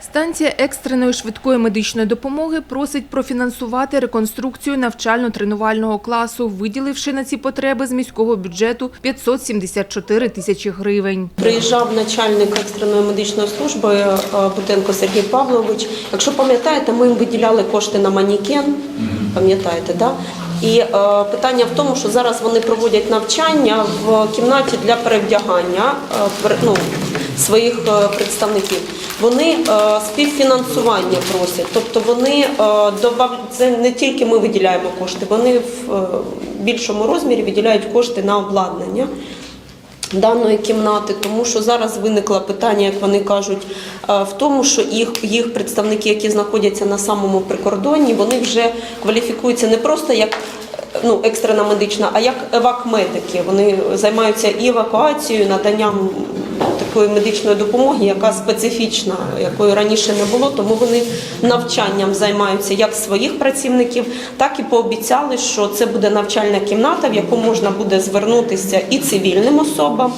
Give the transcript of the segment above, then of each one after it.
Станція екстреної швидкої медичної допомоги просить профінансувати реконструкцію навчально-тренувального класу, виділивши на ці потреби з міського бюджету 574 тисячі гривень. Приїжджав начальник екстреної медичної служби е, Бутенко Сергій Павлович. Якщо пам'ятаєте, ми їм виділяли кошти на манікен. Пам'ятаєте, да? І е, питання в тому, що зараз вони проводять навчання в кімнаті для перевдягання е, ну, своїх е, представників. Вони е, співфінансування просять, тобто вони е, це не тільки ми виділяємо кошти, вони в більшому розмірі виділяють кошти на обладнання даної кімнати, тому що зараз виникло питання, як вони кажуть, в тому, що їх, їх представники, які знаходяться на самому прикордонні, вони вже кваліфікуються не просто як ну, екстрена медична, а як евак-медики. Вони займаються і евакуацією, наданням такої медичної допомоги, яка специфічна, якої раніше не було. Тому вони навчанням займаються як своїх працівників, так і пообіцяли, що це буде навчальна кімната, в яку можна буде звернутися і цивільним особам.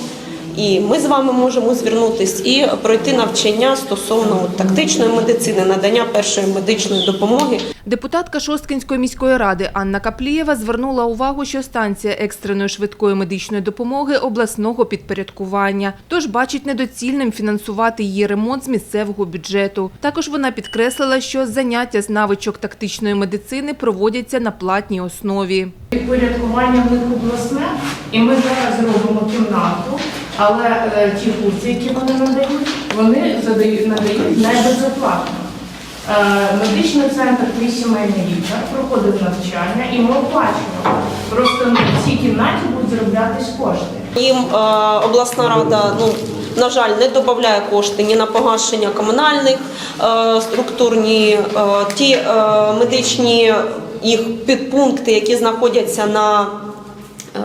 І ми з вами можемо звернутися і пройти навчання стосовно тактичної медицини, надання першої медичної допомоги. Депутатка Шосткинської міської ради Анна Каплієва звернула увагу, що станція екстреної швидкої медичної допомоги обласного підпорядкування, тож бачить недоцільним фінансувати її ремонт з місцевого бюджету. Також вона підкреслила, що заняття з навичок тактичної медицини проводяться на платній основі. Підпорядкування в них обласне, і ми зараз робимо кімнату, але е, ті курси, які вони надають, вони задають, надають не безоплатно. Е, Медичний центр «Твій сімейний лікар» проходив навчання і ми оплачуємо. Просто в цій кімнаті будуть зароблятись кошти. Їм е, обласна рада, ну на жаль, не додає кошти ні на погашення комунальних е, структур, е, ті е, медичні їх підпункти, які знаходяться на е,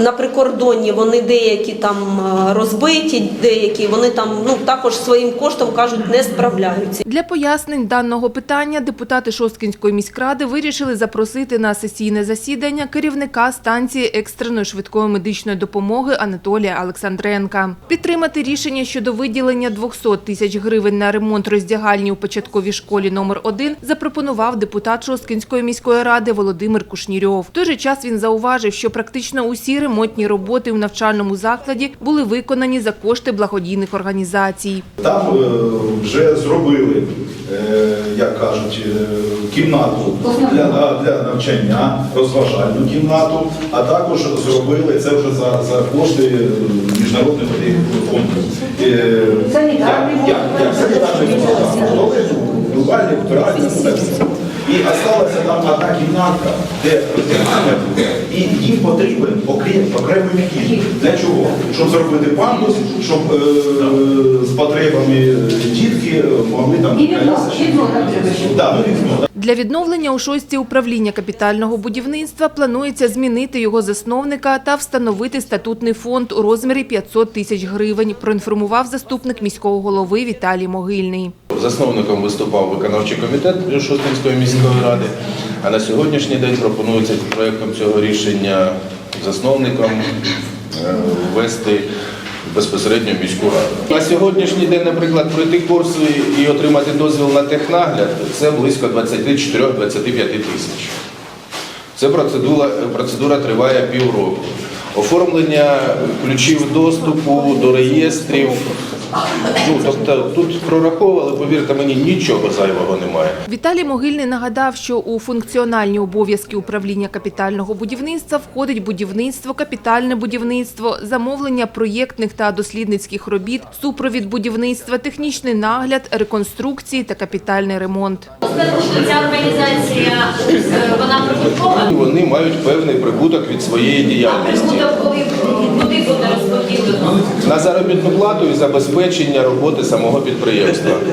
на прикордонні вони деякі там е, розбиті, деякі вони там ну також своїм коштом кажуть не справляються. Для пояснень даного питання депутати Шосткінської міськради вирішили запросити на сесійне засідання керівника станції екстреної швидкої медичної допомоги Анатолія Олександренка. Підтримати рішення щодо виділення 200 тисяч гривень на ремонт роздягальні у початковій школі номер 1 запропонував депутат Шосткінської міської ради Володимир Кушнірьов. В той же час він зауважив, що практично усі ремонтні роботи у навчальному закладі були виконані за кошти благодійних організацій. Там е, вже зробили, е, як кажуть, е, кімнату для, для навчання, розважальну кімнату, а також зробили це вже за, за кошти. Е, Санітарний як- як- як санітарний фонд, там, І залишилася там одна кімнатка, де роздягання буде, і їм потрібен окрім окремий вхід. Для чого? Щоб зробити пандус, щоб е, з потребами дітки могли там І вікно, вікно там треба ще. Да, ну, вікно. Для відновлення у шості управління капітального будівництва планується змінити його засновника та встановити статутний фонд у розмірі 500 тисяч гривень, проінформував заступник міського голови Віталій Могильний. Засновником виступав виконавчий комітет Шостинської міської ради, а на сьогоднішній день пропонується проєктом цього рішення засновником е, ввести безпосередньо міську раду. На сьогоднішній день, наприклад, пройти курси і отримати дозвіл на технагляд це близько 24-25 тисяч. Ця процедура, процедура триває півроку. Оформлення ключів доступу до реєстрів. Ну, тобто тут прораховували, повірте мені, нічого зайвого немає. Віталій Могильний нагадав, що у функціональні обов'язки управління капітального будівництва входить будівництво, капітальне будівництво, замовлення проєктних та дослідницьких робіт, супровід будівництва, технічний нагляд, реконструкції та капітальний ремонт. Ця організація е, вона прибуткова. Вони мають певний прибуток від своєї діяльності Прибуток, коли куди буде? На заробітну плату і забезпечення роботи самого підприємства.